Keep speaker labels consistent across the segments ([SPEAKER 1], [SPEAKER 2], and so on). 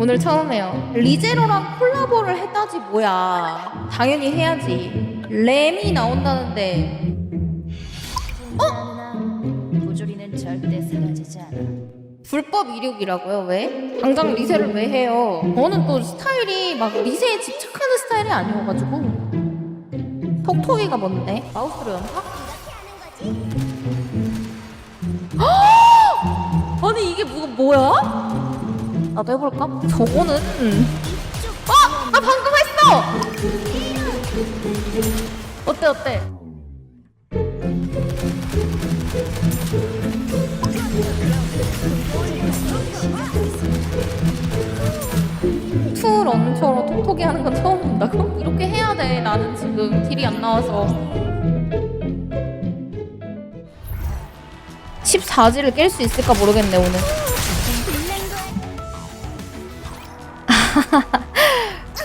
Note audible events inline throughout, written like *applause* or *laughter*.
[SPEAKER 1] 오늘 처음 해요. 리제로랑 콜라보를 했다지 뭐야. 당연히 해야지. 램이 나온다는데
[SPEAKER 2] 도조리는 절대 사라지지 않아.
[SPEAKER 1] 불법 이륙이라고요? 왜? 당장 리세를 왜 해요? 저는 또 스타일이 막 리세에 집착하는 스타일이 아니어가지고 톡톡이가 뭔데? 마우스로 연타? 헉! *gasps* 아니 이게 뭐, 뭐야? 나도 해볼까? 저거는 어! 나 방금 했어! 어때 어때? 투 런처로 톡톡이 하는 건 처음 본다고? 이렇게 해야 돼. 나는 지금 딜이 안 나와서. 14지를 깰 수 있을까 모르겠네, 오늘.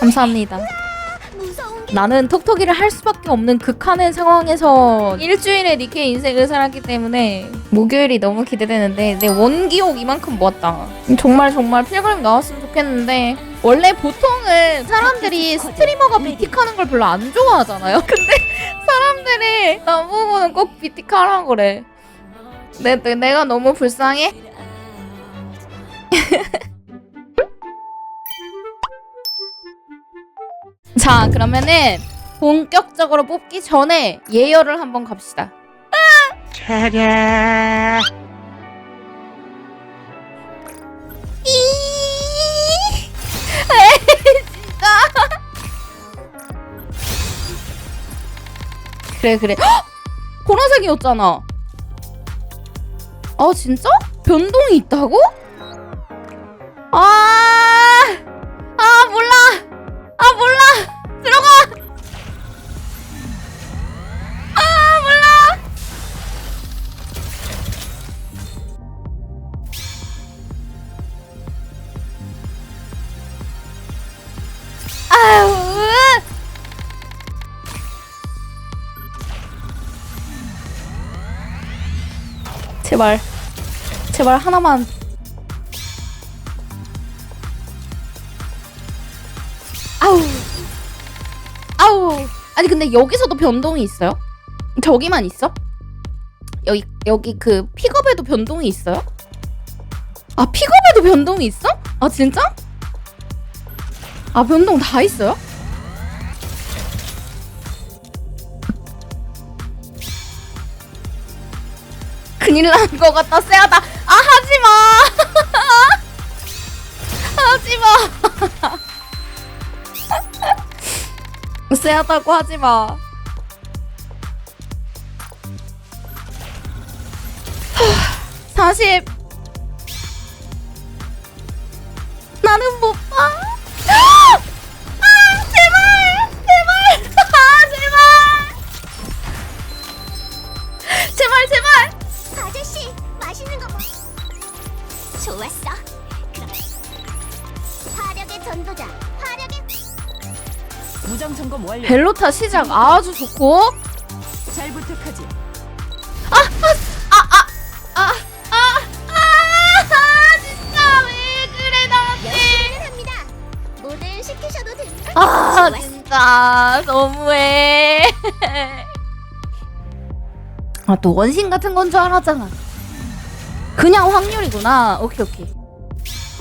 [SPEAKER 1] 감사합니다. 나는 톡톡이를 할 수밖에 없는 극한의 상황에서 일주일의 니케 인생을 살았기 때문에 목요일이 너무 기대되는데 내 원기옥 이만큼 모았다. 정말 정말 필그램 나왔으면 좋겠는데 원래 보통은 사람들이 스트리머가 비틱하는 걸 별로 안 좋아하잖아요. *laughs* 근데 사람들이 나보고는 꼭 비틱하라고 그래. 내, 내, 내가 너무 불쌍해? *laughs* 자, 그러면은 본격적으로 뽑기 전에 예열을 한번 갑시다.
[SPEAKER 3] 차례.
[SPEAKER 1] 이- 진짜. 그래, 그래. 헉! 보라색이었잖아. 아, 진짜? 변동이 있다고? 아, 제발. 제발 하나만. 아우. 아우. 아니 근데 여기서도 변동이 있어요? 저기만 있어? 여기 여기 그 픽업에도 변동이 있어요? 아 픽업에도 변동이 있어? 아 진짜? 아 변동 다 있어요? 큰일 난 것 같다. 세하다. 아 하지마. 하지마. 세하다고 하지마. 40 나는 못 봐.
[SPEAKER 4] 전도자, 화력의
[SPEAKER 2] 무장 점검 완료.
[SPEAKER 1] 벨로타 시작 아주 좋고.
[SPEAKER 2] 잘 부탁하지.
[SPEAKER 1] 아, 아, 아, 진짜 왜 그래 나한테?
[SPEAKER 4] 열심히 합니다. 뭐든 시키셔도 됩니다.
[SPEAKER 1] 아, 진짜 너무해. 아, 또 원신 같은 건 줄 알았잖아. 그냥 확률이구나. 오케이, 오케이.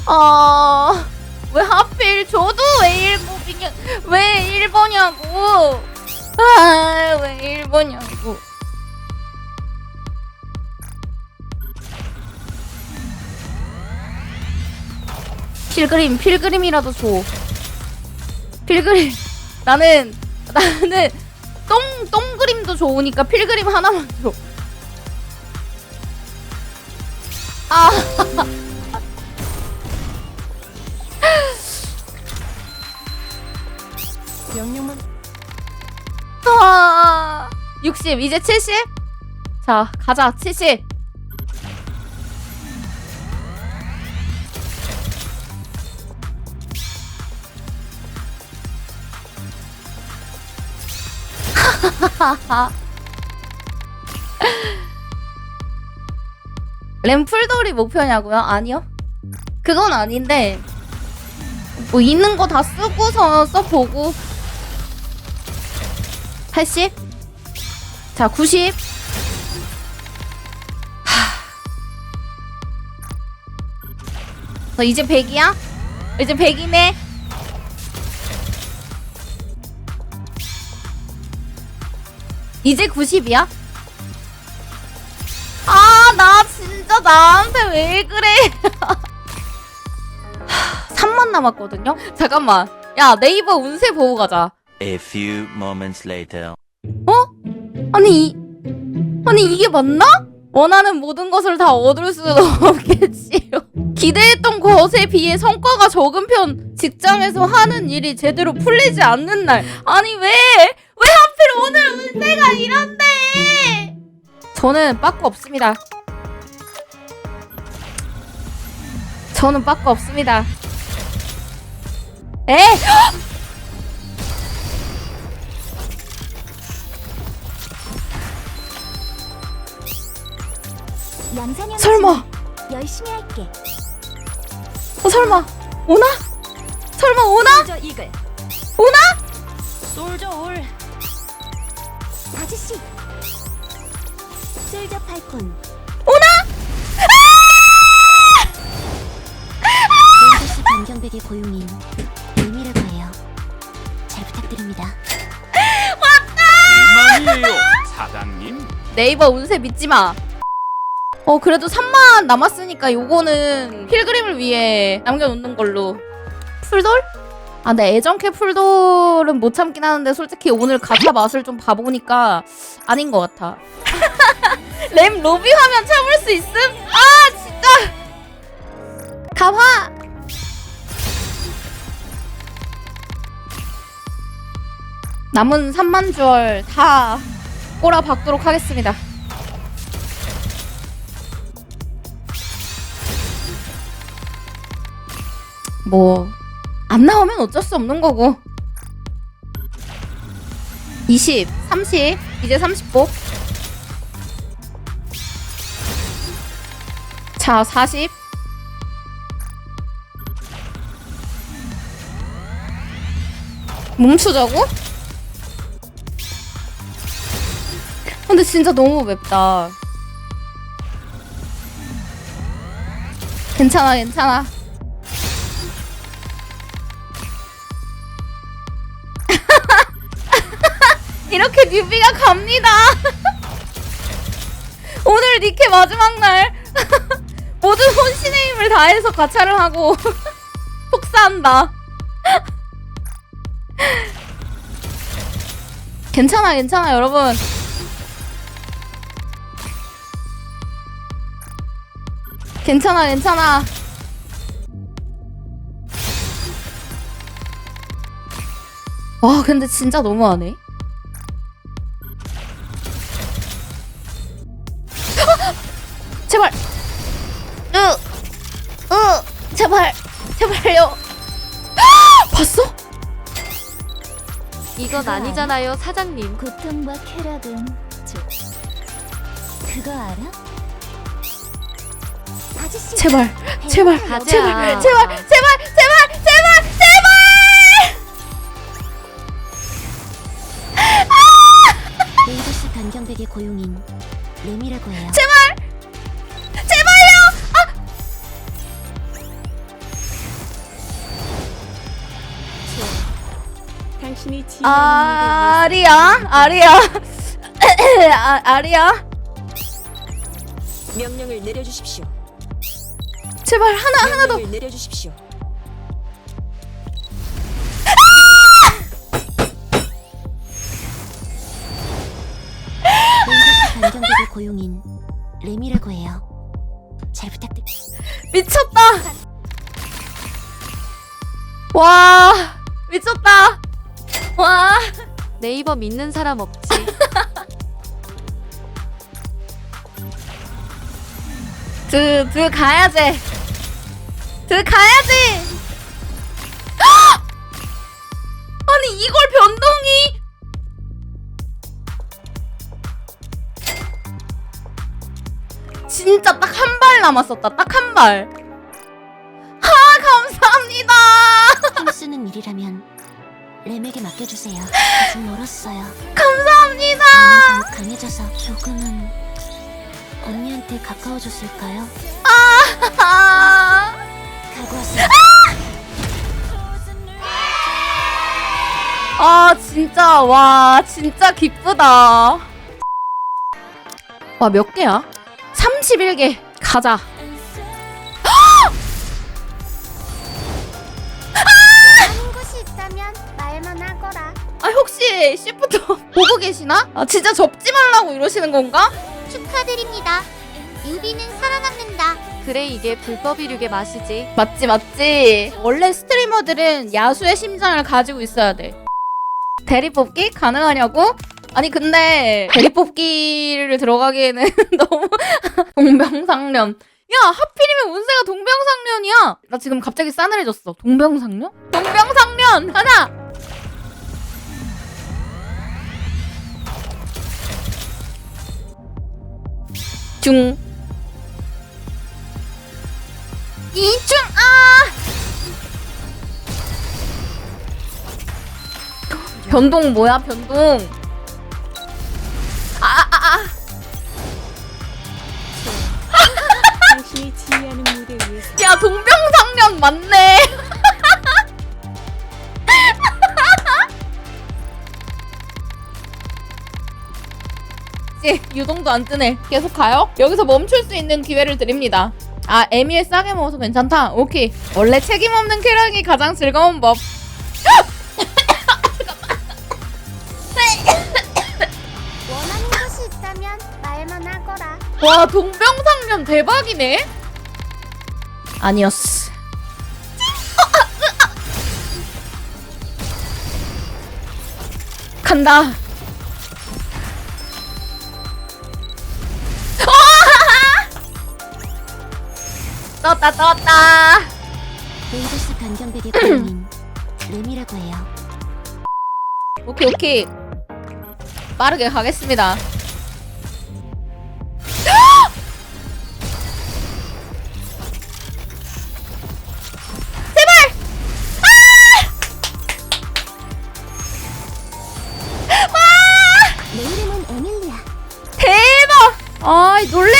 [SPEAKER 1] 아, 왜 하필 저도 왜 1번이냐, 왜 1번이냐고. 아, 왜 1번이냐고. 필그림, 필그림이라도 줘. 필그림. *laughs* 나는, 나는, 똥, 똥그림도 좋으니까 필그림 하나만 줘. 아. *laughs* 60, 이제 70? 자, 가자, 70. *laughs* 램풀돌이 목표냐고요? 아니요. 그건 아닌데 뭐 있는 거 다 쓰고서 써보고 80? 자 90? 하... 저 이제 100이야? 이제 100이네 이제 90이야? 아, 나 진짜 나한테 왜 그래? *laughs* 3만 남았거든요? 잠깐만. 야, 네이버 운세 보고 가자.
[SPEAKER 3] A few moments later.
[SPEAKER 1] 아니, 이, 아니, 이게 맞나? 원하는 모든 것을 다 얻을 수는 *laughs* 없겠지요. 기대했던 것에 비해 성과가 적은 편, 직장에서 하는 일이 제대로 풀리지 않는 날. 아니, 왜? 왜 하필 오늘 운세가 이런데? 저는 빠꾸 없습니다. 저는 빠꾸 없습니다. 에? 설마,
[SPEAKER 4] 열심히 할게.
[SPEAKER 1] 어, 설마, 오나? 설마 오나?
[SPEAKER 2] 솔저 이글.
[SPEAKER 1] 오나?
[SPEAKER 2] 솔저 올.
[SPEAKER 4] 아저씨. 솔저 팔콘. 씨 변경백의 고용인 의미라고 해요. 잘 부탁드립니다.
[SPEAKER 5] 이만이에요, 사장님.
[SPEAKER 1] 네이버 운세 믿지 마. 어 그래도 3만 남았으니까 요거는 필그림을 위해 남겨놓는 걸로. 풀돌? 아, 근데 애정캐 풀돌은 못 참긴 하는데 솔직히 오늘 가차 맛을 좀 봐보니까 아닌 것 같아. *laughs* 램 로비 하면 참을 수 있음? 아 진짜. 가봐. 남은 3만 주얼 다 꼬라 박도록 하겠습니다. 뭐, 안 나오면 어쩔 수 없는 거고. 20, 30, 이제 30복. 자, 40. 멈추자고? 근데 진짜 너무 맵다. 괜찮아, 괜찮아. 이렇게 뉴비가 갑니다. *laughs* 오늘 니케 마지막 날 *laughs* 모든 혼신의 힘을 다해서 가차를 하고 *laughs* 폭사한다. 괜찮아, 괜찮아, 여러분. 괜찮아, 괜찮아. 와, 근데 진짜 너무하네. 제발, 제발요. 봤어?
[SPEAKER 6] 이건 아니잖아요, 사장님.
[SPEAKER 4] 고통과 쾌락은 저 그거 알아? 아저씨.
[SPEAKER 1] 제발, 제발,
[SPEAKER 6] 가자.
[SPEAKER 1] 제발, 제발, 제발, 제발, 제발, 제발.
[SPEAKER 4] 레이더스 *laughs* 변경백의 고용인 램이라고 해요.
[SPEAKER 1] 제발,
[SPEAKER 2] 당신이 지휘하는
[SPEAKER 1] 아, 아리야, 아리야, *coughs* 아, 아리야.
[SPEAKER 2] 명령을 내려주십시오.
[SPEAKER 1] 제발 하나, 하나 더.
[SPEAKER 2] 명령을 내려주십시오.
[SPEAKER 4] 변경백의 고용인 램이라고 해요. 잘 부탁드립니다.
[SPEAKER 1] 미쳤다. 와, 미쳤다. 와.
[SPEAKER 6] 네이버 믿는 사람 없지. *laughs*
[SPEAKER 1] 드, 드 가야지. 드 가야지. 헉! *gasps* 아니 이걸 변동이? 진짜 딱 한 발 남았었다. 딱 한 발. 아 감사합니다.
[SPEAKER 4] 없는 일이라면 램에게 맡겨주세요. 아직 멀었어요.
[SPEAKER 1] 감사합니다.
[SPEAKER 4] 강해져서 조금은 언니한테 가까워졌을까요?
[SPEAKER 1] 아,
[SPEAKER 4] 각오하세요.
[SPEAKER 1] 아 진짜 와 진짜 기쁘다. 와 몇 개야? 31개 가자. 혹시 시프트 *laughs* 보고 계시나? 아 진짜 접지 말라고 이러시는 건가?
[SPEAKER 4] 축하드립니다. 유비는 살아남는다.
[SPEAKER 6] 그래 이게 불법 이륙의 맛이지.
[SPEAKER 1] 맞지 맞지. 원래 스트리머들은 야수의 심장을 가지고 있어야 돼. 대리 뽑기 가능하냐고? 아니 근데 대리 뽑기를 들어가기에는 *laughs* 너무 *laughs* 동병상련. 야 하필이면 운세가 동병상련이야. 나 지금 갑자기 싸늘해졌어. 동병상련? 동병상련 하나. 중. 이중 아. 변동 뭐야 변동? 아, 아, 아.
[SPEAKER 2] 무대 위에서
[SPEAKER 1] 야 동병상련 맞네. *laughs* 이제 유동도 안 뜨네. 계속 가요? 여기서 멈출 수 있는 기회를 드립니다. 아 에미에 싸게 먹어서 괜찮다. 오케이. 원래 책임 없는 쾌락이 가장 즐거운 법. *coughs*
[SPEAKER 4] 원하는 것이 있다면 말만 하거라.
[SPEAKER 1] 와 동병상련 대박이네. 아니었어. 간다. 떴다 떴다.
[SPEAKER 4] 레이더스 간경백의 고용인 램이라고 해요.
[SPEAKER 1] 오케이 오케이. 빠르게 가겠습니다. *gasps*
[SPEAKER 4] 내 이름은 에밀리아.
[SPEAKER 1] 대박! 아이 놀래.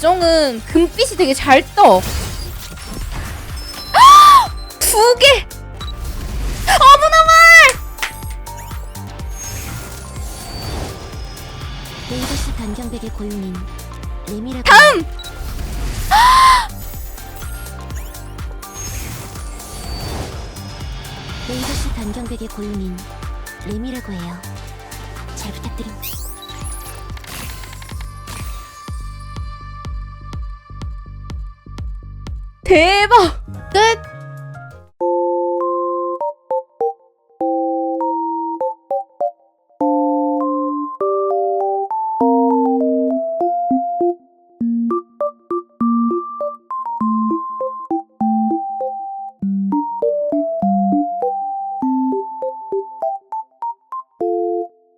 [SPEAKER 1] 계정은 금빛이 되게 잘 떠. *gasps* 두 개. 어머나말.
[SPEAKER 4] 레이더스 간경백의 고용인 램이라고
[SPEAKER 1] 다음. *gasps*
[SPEAKER 4] 레이더스 간경백의 고용인 램이라고 해요.
[SPEAKER 1] 대박. 끝.